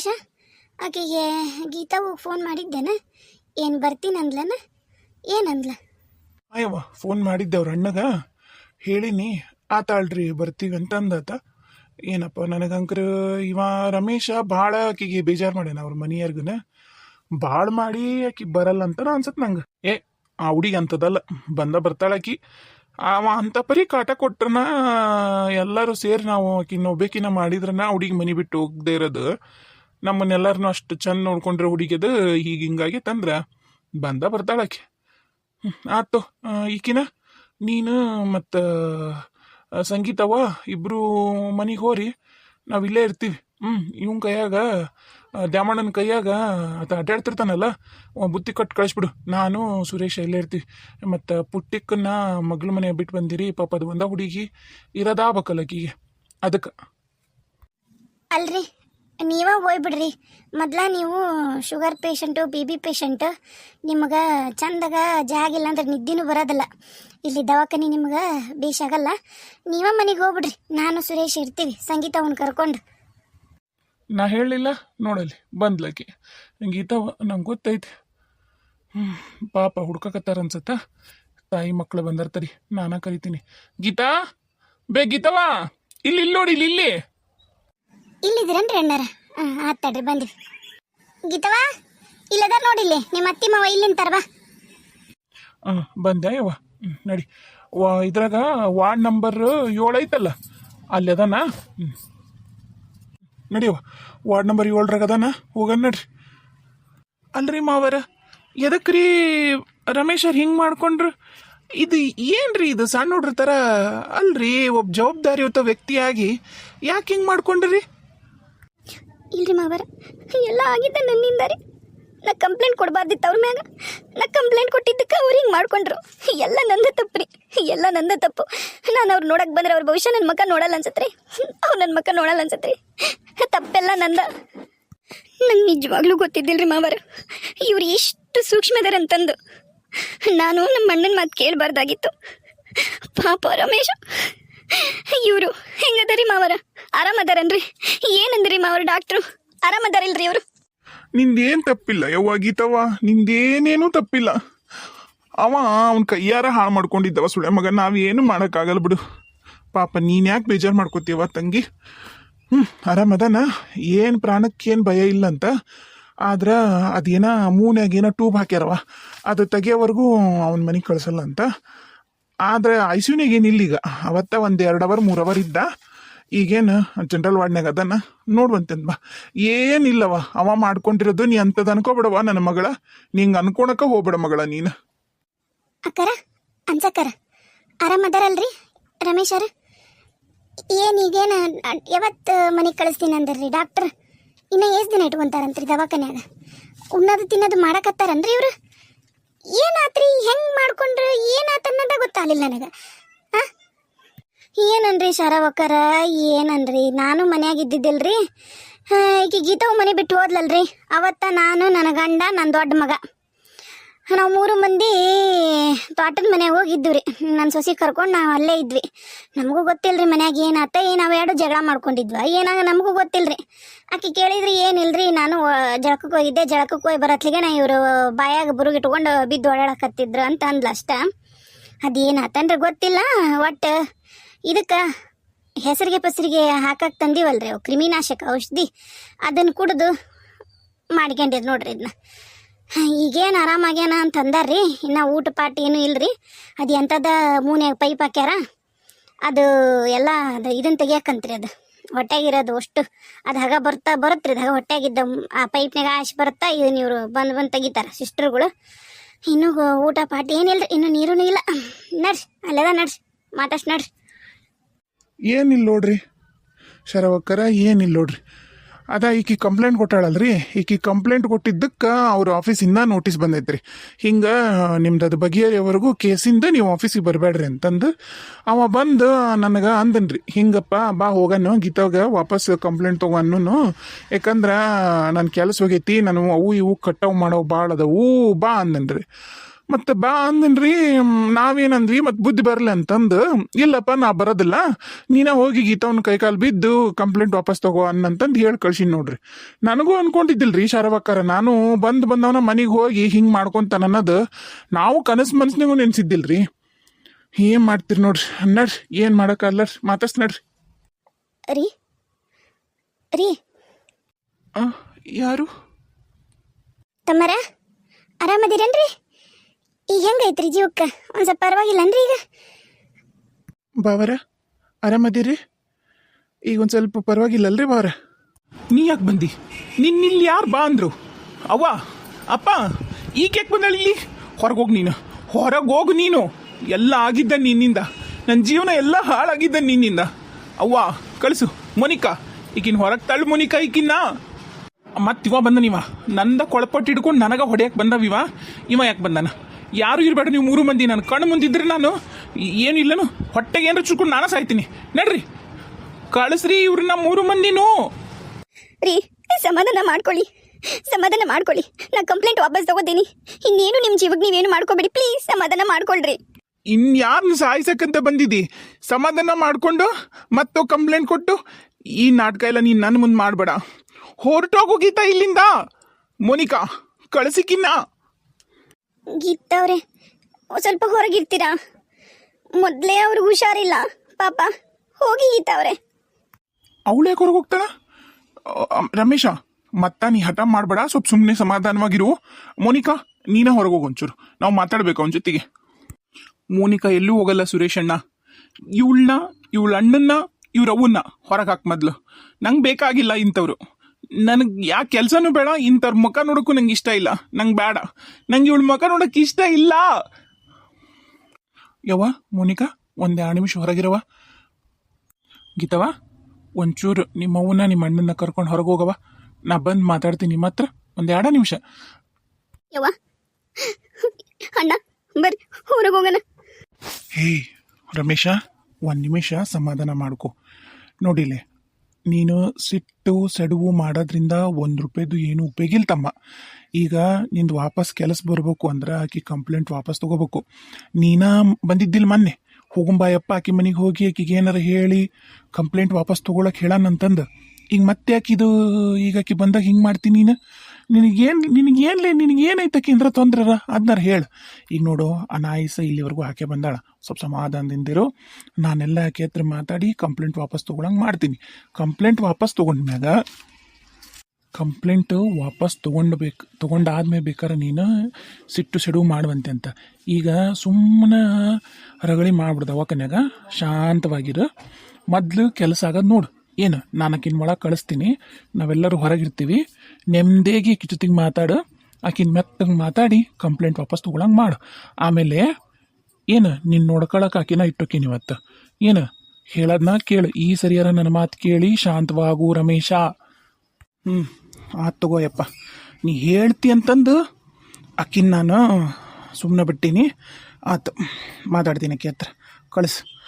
ರಮೇಶ ಆಕೆಗೆ ಗೀತಾವು ಫೋನ್ ಮಾಡಿದ್ದೇನ. ಏನು ಬರ್ತೀನಿ ಅಂದ್ಲನ ಏನಂದ್ಲ? ಅಯ್ಯವ್ವ ಫೋನ್ ಮಾಡಿದ್ದೆ ಅವ್ರ ಅಣ್ಣಗ. ಹೇಳಿನಿ ಆತಾಳ್ರಿ ಬರ್ತೀವಿ ಅಂತ ಅಂದಾತ ಏನಪ್ಪ ನನಗಂಕ್ರ ಇವ ರಮೇಶ ಭಾಳ ಆಕಿಗೆ ಬೇಜಾರು ಮಾಡ್ಯಾನ ಅವ್ರ ಮನೆಯರ್ಗನ. ಭಾಳ ಮಾಡಿ ಆಕಿ ಬರಲ್ಲ ಅಂತ ಅನ್ಸತ್ ನಂಗೆ. ಏ, ಆ ಹುಡುಗಿ ಅಂತದಲ್ಲ, ಬಂದ ಬರ್ತಾಳ ಆಕಿ. ಅವ ಅಂತ ಪರಿ ಕಾಟ ಕೊಟ್ರನ, ಎಲ್ಲರೂ ಸೇರಿ ನಾವು ಆಕಿ ನೋಬೇಕಿನ ಮಾಡಿದ್ರನ ಹುಡುಗಿ ಮನಿ ಬಿಟ್ಟು ಹೋಗದೆ ಇರೋದು. ನಮ್ಮನ್ನೆಲ್ಲರನ್ನೂ ಅಷ್ಟು ಚಂದ ನೋಡ್ಕೊಂಡ್ರೆ ಹುಡುಗಿದು ಈಗ ಹಿಂಗಾಗಿ ತಂದ್ರ ಬಂದ ಬರ್ತಾಳಾಕೆ ಹ್ಞೂ ಆತು ಈಕಿನ? ನೀನು ಮತ್ತು ಸಂಗೀತವ ಇಬ್ಬರು ಮನೆಗೆ ಹೋರಿ. ನಾವು ಇಲ್ಲೇ ಇರ್ತೀವಿ. ಹ್ಞೂ ಇವನ್ ಕೈಯಾಗ ದ್ಯಾಮಣ್ಣನ ಕೈಯಾಗ ಆತ ಅಡ್ಡಾಡ್ತಿರ್ತಾನಲ್ಲ ಬುತ್ತಿ ಕಟ್ಟು ಕಳಿಸ್ಬಿಡು. ನಾನು, ಸುರೇಶ ಇಲ್ಲೇ ಇರ್ತೀವಿ. ಮತ್ತು ಪುಟ್ಟಿಕ್ಕನ್ನ ಮಗಳ ಮನೆ ಬಿಟ್ಟು ಬಂದಿರಿ. ಪಾಪ ಅದು ಒಂದ ಹುಡುಗಿ. ಇರೋದಾಗಬೇಕಲ್ಲ ಆಕಿಗೆ. ಅದಕ್ಕೆ. ಅಲ್ರಿ. ನೀವ ಹೋಗ್ಬಿಡ್ರಿ. ಮೊದ್ಲ ನೀವು sugar patient B P patient ನಿಮಗೆ ಚಂದಾಗ ಜಾಗ ಇಲ್ಲ ಅಂದ್ರೆ ನಿದ್ದೆನೂ ಬರೋದಿಲ್ಲ. ಇಲ್ಲಿ ದವಾಖಾನೆ ನಿಮ್ಗೆ ಬೇಷಾಗಲ್ಲ ನೀವ ಮನೆಗೆ ಹೋಗ್ಬಿಡ್ರಿ. ನಾನು ಸುರೇಶ್ ಇರ್ತೀವಿ. ಸಂಗೀತ ಅವ್ನು ಕರ್ಕೊಂಡು. ನಾ ಹೇಳಲಿಲ್ಲ? ನೋಡಲ್ಲಿ ಬಂದ್ಲಕಿ ಗೀತಾ ನಂಗೆ ಗೊತ್ತೈತಿ. ಹ್ಞೂ ಪಾಪ ಹುಡ್ಕಕತ್ತಾರ ಅನ್ಸತ್ತ? ತಾಯಿ ಮಕ್ಕಳು ಬಂದಿರ್ತಾರಿ ನಾನ ಕರಿತೀನಿ. ಗೀತಾ? ಬೇ ಗೀತವಾ ಇಲ್ಲಿ ಇಲ್ಲಿ ನೋಡಿ, ಇಲ್ಲಿ ಇಲ್ಲಿ. ಇಲ್ಲಿದ್ದೀರೇನ್ರಿ ಅಣ್ಣಾರ? ಹಾಂ ಆತಾಡ್ರಿ ಬಂದಿವಿ. ಗೀತವಾ ಇಲ್ಲದ ನೋಡಿಲ್ಲಿ ನಿಮ್ಮ ಅತ್ತಿ ಮಾವ ಇಲ್ಲಿಂತಾರ, ಬಾ. ಹಾಂ, ಬಂದೆ ಯವ್ವ ನಡಿ. ವಾ, ಇದ್ರಾಗ ವಾರ್ಡ್ ನಂಬರ್ ಏಳು ಐತಲ್ಲ, ಅಲ್ಲಿ ಅದಾನ? ಹ್ಞೂ ವಾರ್ಡ್ ನಂಬರ್ ಏಳರಾಗ ಅದಾನ? ಹೋಗನ್ ನಡ್ರಿ. ಅಲ್ರಿ ಮಾವರ, ಎದಕ್ರಿ ರಮೇಶರ್ ಹಿಂಗೆ ಮಾಡ್ಕೊಂಡ್ರು? ಇದು ಏನ್ರಿ ಇದು ಸಣ್ಣ ಹುಡ್ರ ಥರ ಅಲ್ರಿ ಒಬ್ಬ ಜವಾಬ್ದಾರಿಯುತ ವ್ಯಕ್ತಿಯಾಗಿ ಯಾಕೆ ಹಿಂಗೆ ಮಾಡ್ಕೊಂಡ್ರಿ? ಇಲ್ರಿ ಮಾವರ, ಎಲ್ಲ ಆಗಿದ್ದ ನನ್ನಿಂದ ರೀ ನಾ ಕಂಪ್ಲೇಂಟ್ ಕೊಡಬಾರ್ದಿತ್ತು ಅವ್ರ ಮ್ಯಾಗ. ನಾ ಕಂಪ್ಲೇಂಟ್ ಕೊಟ್ಟಿದ್ದಕ್ಕೆ ಅವ್ರು ಹಿಂಗೆ ಮಾಡ್ಕೊಂಡ್ರು. ಎಲ್ಲ ನಂದ ತಪ್ಪು ರೀ ಎಲ್ಲ ನಂದ ತಪ್ಪು. ನಾನು ಅವ್ರು ನೋಡಕ್ಕೆ ಬಂದ್ರೆ ಅವ್ರ ಭವಿಷ್ಯ ನನ್ನ ಮಕ್ಕ ನೋಡಲ್ಲ ಅನ್ಸತ್ರಿ. ಅವ್ರು ನನ್ನ ಮಕ್ಕ ನೋಡಲ್ಲ ಅನ್ಸತ್ರಿ. ತಪ್ಪೆಲ್ಲ ನಂದ. ನಂಗೆ ನಿಜವಾಗ್ಲೂ ಗೊತ್ತಿದ್ದಿಲ್ರಿ ಮಾವರ. ಇವ್ರು ಎಷ್ಟು ಸೂಕ್ಷ್ಮದಾರ ಅಂತಂದು. ನಾನು ನಮ್ಮ ಅಣ್ಣನ ಮಾತು ಕೇಳಬಾರ್ದಾಗಿತ್ತು. ಪಾಪ ರಮೇಶ. ಇವರು, ಹೆಂಗದರಿ ಮಾವರ? ಆರಾಮದಾರನ್ರಿ? ಏನಂದ್ರಿ ಮಾವರ ಡಾಕ್ಟ್ರು? ಆರಾಮದಾರಿಲ್ರಿ ಇವರು? ನಿಂದೇನು ತಪ್ಪಿಲ್ಲ ಯವ್ವ ಗೀತವ್ವ, ನಿಂದೇನೇನು ತಪ್ಪಿಲ್ಲ. ಅವ ಅವನ ಕೈಯಾರ ಹಾಳು ಮಾಡ್ಕೊಂಡಿದ್ದವ ಸುಳೆ ಮಗ ನಾವೇನು ಮಾಡೋಕ್ಕಾಗಲ್ಲ ಬಿಡು. ಪಾಪ ನೀನು ಯಾಕೆ ಬೇಜಾರು ಮಾಡ್ಕೋತೀವ ತಂಗಿ? ಹ್ಞೂ ಆರಾಮದನ? ಏನು ಪ್ರಾಣಕ್ಕೇನು ಭಯ ಇಲ್ಲ ಅಂತ ಆದ್ರೆ ಅದೇನ ಮೂನ್ಯಾಗ ಏನೋ ಟ್ಯೂಬ್ ಹಾಕ್ಯಾರವ ಅದು ತೆಗಿಯೋವರೆಗೂ ಅವನ ಮನೆಗೆ ಕಳ್ಸಲ್ಲ ಅಂತ ಆದರೆ ಐ ಸಿ ಯುನಾಗ ಏನಿಲ್ಲ ಈಗ ಅವತ್ತ ಒಂದು ಎರಡು ಅವರ್, ಮೂರು ಅವರ್ ಇದ್ದ ಈಗೇನು ಜನರಲ್ ವಾರ್ಡ್ನಾಗ ಅದನ್ನ ನೋಡುವಂತಂದ್ ಬಾ. ಏನಿಲ್ಲವ, ಅವ ಮಾಡ್ಕೊಂಡಿರೋದು ನೀ ಅಂತದ ಅನ್ಕೋಬಿಡವ ನನ್ನ ಮಗಳ. ನಿಂಗೆ ಅನ್ಕೊಳಕ ಹೋಗ್ಬಿಡ ಮಗಳ ನೀನು. ಅಕ್ಕರ ಅನ್ಸಕ್ಕರ ರಮೇಶ್ ಅವ್ರ? ಏನು ಈಗೇನು, ಯಾವತ್ತು ಮನೆಗೆ ಕಳಿಸ್ತೀನಿ ಅಂದ್ರಿ ಡಾಕ್ಟರ್? ಇನ್ನ ಎಷ್ಟು ದಿನ ಇಟ್ಕೊಂತಾರಂತ್ರಿ ದವಾಖಾನ್ಯಾಗ. ಉಣ್ಣೋದು ತಿನ್ನೋದು ಮಾಡಕತ್ತಾರನ್ರಿ ಇವ್ರು? ಏನಾತ್ರಿ? ಹೆಂಗ್ ಮಾಡ್ಕೊಂಡ್ರ? ಏನಾತ ಅನ್ನೋದ ಗೊತ್ತಾಗಲಿಲ್ಲ ನನಗೆ. ಏನನ್ರಿ ಶರವಕ್ಕರ? ಏನನ್ರಿ? ನಾನು ಮನ್ಯಾಗ ಇದ್ದಿದ್ದಿಲ್ರಿ ಈಗ ಗೀತವು ಮನೆ ಬಿಟ್ಟು ಹೋದ್ಲಲ್ರಿ. ಅವತ್ತ ನಾನು, ನನ್ನ ಗಂಡ ನನ್ನ ದೊಡ್ಡ ಮಗ. ನಾವು ಮೂರು ಮಂದಿ ತೋಟದ ಮನೆಗೆ ಹೋಗಿದ್ವಿ ರೀ ನನ್ನ ಸೊಸಿ ಕರ್ಕೊಂಡು ನಾವು ಅಲ್ಲೇ ಇದ್ವಿ. ನಮಗೂ ಗೊತ್ತಿಲ್ರಿ ಮನ್ಯಾಗ ಏನಾತ ಏನು ಎರಡು ಜಗಳ ಮಾಡ್ಕೊಂಡಿದ್ವ. ಏನಾಗ ನಮಗೂ ಗೊತ್ತಿಲ್ರಿ. ಆಕೆ ಕೇಳಿದ್ರಿ, ಏನಿಲ್ರಿ, ನಾನು ಜಳಕಕ್ಕೆ ಹೋಗಿದ್ದೆ ಜಳಕಕ್ಕೆ ಹೋಗಿ ಬರತ್ಲಿಗೆ ನಾ ಇವರು ಬಾಯಾಗ ಬುರುಗಿಟ್ಕೊಂಡು ಬಿದ್ದು ಓಡಾಡಕತ್ತಿದ್ರು ಅಂತ ಅಂದ್ಲ ಅಷ್ಟ. ಅದೇನಾತನ್ರಿ ಗೊತ್ತಿಲ್ಲ, ಒಟ್ಟು ಇದಕ್ಕೆ ಹೆಸರಿಗೆ ಪಸರಿಗೆ ಹಾಕಕ್ಕೆ ತಂದೀವಲ್ರಿ ಅವು ಕ್ರಿಮಿನಾಶಕ ಔಷಧಿ. ಅದನ್ನು ಕುಡಿದು ಮಾಡ್ಕೊಂಡಿದ್ ನೋಡ್ರಿ ಇದನ್ನ ಈಗೇನು ಆರಾಮಾಗ್ಯಾನ ಅಂತ ಅಂದಾರ್ರಿ ಇನ್ನು ಊಟ ಪಾಟ ಏನೂ ಇಲ್ಲರಿ ಅದು ಎಂಥದ ಮೂನ್ಯಾಗ ಪೈಪ್ ಹಾಕ್ಯಾರ. ಅದು ಎಲ್ಲ ಅದು ಇದನ್ನು ತೆಗಿಯಾಕಂತ್ರಿ ಅದು. ಹೊಟ್ಟೆಗಿರೋದು ಅಷ್ಟು. ಅದು ಹಗ ಬರ್ತಾ ಬರುತ್ರಿ, ಅದು ಹಗ ಹೊಟ್ಟೆಗಿದ್ದ ಆ ಪೈಪ್ನಾಗ ಆಶ್ ಬರುತ್ತಾ ಇದನ್ನ ಇವರು ಬಂದು ಬಂದು ತೆಗಿತಾರ ಸಿಸ್ಟರ್ಗಳು. ಇನ್ನು ಊಟ ಪಾರ್ಟಿ ಏನಿಲ್ಲ ರೀ ಇನ್ನು ನೀರೂ ಇಲ್ಲ. ನಡ್ರಿ ಅಲ್ಲೆಲ್ಲ ನಡ್ರಿ ಮಾತಾಡ್ಸಿ ನಡ್ರಿ ಏನಿಲ್ಲ ನೋಡ್ರಿ. ಶರವಕ್ಕರ ಏನಿಲ್ಲ ನೋಡ್ರಿ. ಅದ ಈಕಿ ಕಂಪ್ಲೇಂಟ್ ಕೊಟ್ಟಾಳಲ್ರಿ? ಈಕಿ ಕಂಪ್ಲೇಂಟ್ ಕೊಟ್ಟಿದ್ದಕ್ಕೆ ಅವ್ರ ಆಫೀಸಿಂದ ನೋಟಿಸ್ ಬಂದೈತ್ರಿ. ಹಿಂಗೆ, ನಿಮ್ದು ಅದು ಬಗೆಹರಿಯವರೆಗೂ ಕೇಸಿಂದ ನೀವು ಆಫೀಸಿಗೆ ಬರಬೇಡ್ರಿ ಅಂತಂದು ಅವ ಬಂದು ನನಗೆ ಅಂದನ್ರಿ. ಹಿಂಗಪ್ಪ, ಬಾ ಹೋಗನು ಗೀತಾಗ ವಾಪಸ್ ಕಂಪ್ಲೇಂಟ್ ತಗೋನು ಯಾಕಂದ್ರೆ ನನ್ನ ಕೆಲಸ ಹೋಗೈತಿ, ನಾನು ಅವು ಇವು ಕಟಾವು ಮಾಡೋ ಭಾಳ ಬಾ ಅಂದನ್ರಿ. ಮತ್ತೆ ಬಾ ಅಂದನ್ರಿ ನಾವೇನಂದ್ವಿ ಮತ್ತೆ ಬುದ್ಧಿ ಬರಲಿ ಅಂತಂದು ಇಲ್ಲಪ್ಪ ನಾ ಬರೋದಿಲ್ಲ. ನೀನ ಹೋಗಿ ಗೀತವನ್ ಕೈಕಾಲು ಬಿದ್ದು ಕಂಪ್ಲೇಂಟ್ ವಾಪಸ್ ತಗೋ ಅನ್ನಂತಂದು ಹೇಳಿ ಕಳ್ಸಿನಿ ನೋಡ್ರಿ. ನನಗೂ ಅನ್ಕೊಂಡಿದ್ದಿಲ್ರಿ ಶಾರವಕ್ಕಾರ ನಾನು ಬಂದು ಬಂದವನ ಮನೆಗೆ ಹೋಗಿ ಹಿಂಗೆ ಮಾಡ್ಕೊಂತಾನ ಅನ್ನೋದು. ನಾವು ಕನಸು ಮನ್ಸ್ನಾಗೂ ನೆನ್ಸಿದ್ದಿಲ್ರಿ. ಏನ್ ಮಾಡ್ತೀರಿ ನೋಡ್ರಿ ನಡ್ರಿ ಏನ್ ಮಾಡಕ್ಕಲ್ಲ ಮಾತಾಡ್ಸ್ ನಡ್ರಿ. ರೀ ರೀ. ಯಾರು? ತಮ್ಮರ ಆರಾಮದಿರೇನ್ರಿ? ಈಗ ಹೆಂಗೈತ್ರಿ ಜೀವಕ್ಕೆ? ಒಂದು ಸ್ವಲ್ಪ ಪರವಾಗಿಲ್ಲನ್ರಿ ಈಗ? ಬಾವರ ಆರಾಮದಿರಿ? ಈಗ ಒಂದು ಸ್ವಲ್ಪ ಪರವಾಗಿಲ್ಲಲ್ರಿ ಬಾವರ? ನೀ ಯಾಕೆ ಬಂದಿ? ನಿನ್ನಿಲ್ಲಿ ಯಾರು ಬಾ ಅಂದ್ರು? ಅವ್ವ ಅಪ್ಪ ಈಗ ಯಾಕೆ ಬಂದಳ ಇಲ್ಲಿ? ಹೊರಗೆ ಹೋಗಿ ನೀನು. ಹೊರಗೆ ಹೋಗು ನೀನು. ಎಲ್ಲ ಆಗಿದ್ದ ನಿನ್ನಿಂದ. ನನ್ನ ಜೀವನ ಎಲ್ಲ ಹಾಳಾಗಿದ್ದ ನಿನ್ನಿಂದ. ಅವ್ವ ಕಳಿಸು. ಮೊನಿಕಾ ಈಗಿನ ಹೊರಗೆ ತಳ್ಳು ಮೊನಿಕಾ ಈಗಿನ್ನ ಮತ್ತಿವ ಇವ ಬಂದ ನೀವ ನಂದ ಕೊಳಪಟ್ಟು ಹಿಡ್ಕೊಂಡು ನನಗ ಹೊಡೆಯಕ್ಕೆ ಬಂದವ ಇವ. ಇವ ಯಾಕೆ ಬಂದಾನ? ಯಾರು ಇರಬೇಡ ನೀವು ಮೂರು ಮಂದಿ ನಾನು. ಕಣ್ಣು ಮುಂದಿದ್ರೆ ನಾನು. ಏನು ಇಲ್ಲನು? ಹೊಟ್ಟೆಗೆ ಏನಾರ ಚುಕೊಂಡು ನಾನು ಸಾಯ್ತೀನಿ. ನಡ್ರಿ. ಕಳಿಸ್ರಿ ಇವ್ರನ್ನ ಮೂರು ಮಂದಿನೂ. ರೀ ಸಮಾಧಾನ ಮಾಡ್ಕೊಳ್ಳಿ. ಸಮಾಧಾನ ಮಾಡ್ಕೊಳ್ಳಿ. ನಾ ಕಂಪ್ಲೇಂಟ್ ವಾಪಸ್ ತಗೋತೀನಿ. ಇನ್ನೇನು ನಿಮ್ಮ ಜೀವಕ್ಕೆ ನೀವೇನು ಮಾಡ್ಕೋಬೇಡಿ. ಪ್ಲೀಸ್ ಸಮಾಧಾನ ಮಾಡ್ಕೊಳ್ರಿ. ಇನ್ಯಾರನ್ನ ಸಾಯಿಸಕ್ಕಂತ ಬಂದಿದ್ದಿ ಸಮಾಧಾನ ಮಾಡಿಕೊಂಡು ಮತ್ತು ಕಂಪ್ಲೇಂಟ್ ಕೊಟ್ಟು ಈ ನಾಟಕ ಎಲ್ಲ ನೀನು ನನ್ನ ಮುಂದೆ ಮಾಡಬೇಡ. ಹೊರಟೋಗು ಗೀತಾ ಇಲ್ಲಿಂದ. ಮೋನಿಕಾ ಕಳಿಸಿಕಿನ್ನ ಗೀತವ್ರೆ ಸ್ವಲ್ಪ ಹೊರಗಿರ್ತೀರಾ ಮೊದಲೇ ಅವ್ರಿಗೆ ಹುಷಾರಿಲ್ಲ, ಪಾಪ. ಹೋಗಿ ಗೀತವ್ರೆ ಅವಳೇ ಹೊರಗೆ ಹೋಗ್ತಾಳ? ರಮೇಶ, ಮತ್ತ ನೀ ಹಠ ಮಾಡಬೇಡ, ಸ್ವಲ್ಪ ಸುಮ್ಮನೆ ಸಮಾಧಾನವಾಗಿರು. ಮೋನಿಕಾ, ನೀನೇ ಹೊರಗೆ ಹೋಗು ಒಂಚೂರು. ನಾವು ಮಾತಾಡ್ಬೇಕು ಅವನ ಜೊತೆಗೆ. ಮೋನಿಕಾ ಎಲ್ಲೂ ಹೋಗಲ್ಲ ಸುರೇಶ್ ಅಣ್ಣ. ಇವಳನ್ನ, ಇವಳ ಅಣ್ಣನ್ನ, ಇವ್ರ ಅವನ್ನ ಹೊರಗೆ ಹಾಕಿ ಮೊದ್ಲು. ನಂಗೆ ಬೇಕಾಗಿಲ್ಲ ಇಂಥವ್ರು. ನನಗೆ ಯಾಕೆ ಕೆಲಸನೂ ಬೇಡ ಇಂಥವ್ರ ಮುಖ ನೋಡೋಕ್ಕೂ ನಂಗೆ ಇಷ್ಟ ಇಲ್ಲ. ನಂಗೆ ಬೇಡ ನಂಗೆ ಇವಳ ಮುಖ ನೋಡೋಕೆ ಇಷ್ಟ ಇಲ್ಲ. ಯವ್ವ ಮೋನಿಕಾ ಒಂದು ಎರಡು ನಿಮಿಷ ಹೊರಗಿರವ ಗೀತವ ಒಂಚೂರು ನಿಮ್ಮ ಅವ್ವನ ನಿಮ್ಮ ಅಣ್ಣನ ಕರ್ಕೊಂಡು ಹೊರಗೆ ಹೋಗವ ನಾ ಬಂದು ಮಾತಾಡ್ತೀನಿ ನಿಮ್ಮ ಹತ್ರ ಒಂದು ಎರಡು ನಿಮಿಷ. ಯವ್ವ ಅಣ್ಣ ಬರ್ರಿ ಹೊರಗೆ ಹೋಗೋಣ. ಹೇ ರಮೇಶ ಒಂದು ನಿಮಿಷ ಸಮಾಧಾನ ಮಾಡ್ಕೊ. ನೋಡಿಲೆ ನೀನು ಸಿಟ್ಟು, ಸೆಡುವು ಮಾಡೋದ್ರಿಂದ ಒಂದು ರೂಪಾಯಿದು ಏನು ಉಪಯೋಗಿಲ್ಲ ತಮ್ಮ ಈಗ ನಿಂದು ವಾಪಸ್ ಕೆಲಸ ಬರಬೇಕು ಅಂದ್ರೆ ಆಕಿ ಕಂಪ್ಲೇಂಟ್ ವಾಪಸ್ ತಗೋಬೇಕು. ನೀನ ಬಂದಿದ್ದಿಲ್ಲ ಮೊನ್ನೆ. ಹೋಗುಂಬಾಯಪ್ಪ ಆಕಿ ಮನೆಗೆ ಹೋಗಿ ಆಕಿಗೆ ಏನಾರ ಹೇಳಿ ಕಂಪ್ಲೇಂಟ್ ವಾಪಸ್ ತಗೊಳಕ್ ಹೇಳಾನಂತಂದು. ಈಗ ಮತ್ತೆ ಆಕಿದು ಈಗ ಆಕಿ ಬಂದಾಗ ಹಿಂಗೆ ಮಾಡ್ತೀನಿ ನೀನು? ನಿನಗೇನು, ನಿನಗೇನ್ಲೇ ನಿನಗೇನೈತ ಕೇಂದ್ರ ತೊಂದ್ರರ? ಅದನ್ನಾರು ಹೇಳು. ಈಗ ನೋಡು ಅನಾಯಿಸ ಇಲ್ಲಿವರೆಗೂ ಹಾಕೆ ಬಂದಾಳ. ಸ್ವಲ್ಪ ಸಮಾಧಾನದಿಂದಿರು ನಾನೆಲ್ಲ ಆಕೆ ಹತ್ರ ಮಾತಾಡಿ ಕಂಪ್ಲೇಂಟ್ ವಾಪಸ್ ತೊಗೊಳಂಗೆ ಮಾಡ್ತೀನಿ. ಕಂಪ್ಲೇಂಟ್ ವಾಪಸ್ ತೊಗೊಂಡ್ಮ್ಯಾಗ, ಕಂಪ್ಲೇಂಟು ವಾಪಸ್ ತೊಗೊಂಡ್ಬೇಕು ತೊಗೊಂಡಾದ್ಮೇಲೆ ಬೇಕಾದ್ರೆ ನೀನು ಸಿಟ್ಟು ಸಿಡು ಮಾಡುವಂತೆ ಅಂತ. ಈಗ ಸುಮ್ಮನೆ ರಗಳಿ ಮಾಡ್ಬಿಡ್ದ ಅವಕನ್ಯಾಗ ಶಾಂತವಾಗಿರು. ಮೊದಲು ಕೆಲಸ ಆಗೋದು ನೋಡು. ಏನು ನಾನು ಆಕಿನ ಒಳಗೆ ಕಳಿಸ್ತೀನಿ. ನಾವೆಲ್ಲರೂ ಹೊರಗಿರ್ತೀವಿ. ನೆಮ್ಮದಿಯಾಗಿ ಆಕಿ ಜೊತೆಗೆ ಮಾತಾಡು, ಆಕಿನ ಮೆತ್ತಗೆ ಮಾತಾಡಿ, ಕಂಪ್ಲೇಂಟ್ ವಾಪಸ್ ತೊಗೊಳಂಗೆ ಮಾಡು. ಆಮೇಲೆ, ಏನು ನಿನ್ನ ನೋಡ್ಕೊಳಕ್ಕೆ ಆಕಿನ ಇಟ್ಟೋಕಿನ ಇವತ್ತು? ಏನು ಹೇಳೋದನ್ನ ಕೇಳು. ಈ ಸರಿಯಾರ ನನ್ನ ಮಾತು ಕೇಳಿ ಶಾಂತವಾಗು, ರಮೇಶ. ಹ್ಞೂ ಆತು ತಗೋಯಪ್ಪ ನೀ ಹೇಳ್ತಿ ಅಂತಂದು, ಆಕಿನ ನಾನು ಸುಮ್ಮನೆ ಬಿಟ್ಟೀನಿ. ಆತು, ಮಾತಾಡ್ತೀನಿ ಆಕೆ ಹತ್ರ. ಕಳಿಸು.